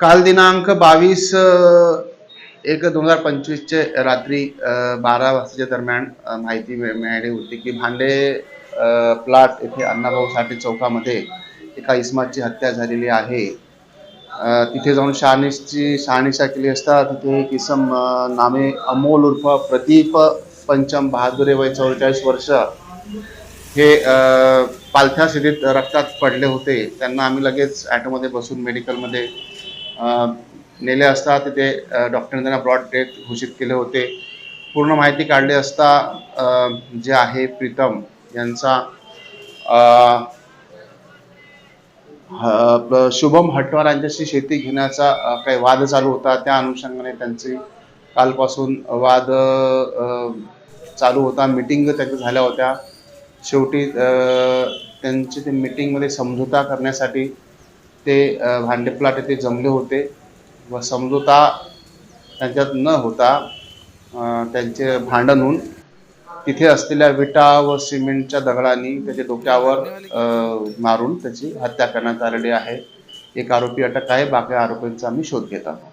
काल दिनांक बावीस एक दोन हजार पंचवीसचे रात्री बारा वाजताच्या दरम्यान माहिती मिळाली होती की भांडे प्लाट येथे अण्णाभाऊ साठे चौकामध्ये एका इस्माची हत्या झालेली आहे. तिथे जाऊन शहानिशची शहानिशा केली असता तिथे एक इसम नामे अमोल उर्फ प्रदीप पंचम बहादुरे वय चौवेचाळीस वर्ष हे पालथ्या स्थितीत रक्तात पडले होते त्यांना आम्ही लगेच ॲटोमध्ये बसून मेडिकलमध्ये नेले असता तिथे डॉक्टरने त्यांना ब्रॉड डेथ घोषित केले होते. पूर्ण माहिती काढली असता जे आहे प्रीतम यांचा ह- शुभम हटवार यांच्याशी शेती घेण्याचा काही वाद चालू होता. त्या अनुषंगाने त्यांची कालपासून वाद चालू होता. मिटिंग त्यांच्या झाल्या होत्या. शेवटी त्यांची ते मिटिंगमध्ये समझोता करण्यासाठी ते भांडेप्लाट भांडे येथे जमले होते व समझोता त्यांच्यात न होता त्यांचे भांडण होऊन तिथे असलेल्या विटा व सिमेंटच्या दगडांनी त्याच्या डोक्यावर मारून त्याची हत्या करण्यात आलेली आहे. एक आरोपी अटक आहे बाकी आरोपींचा आम्ही शोध घेत आहोत.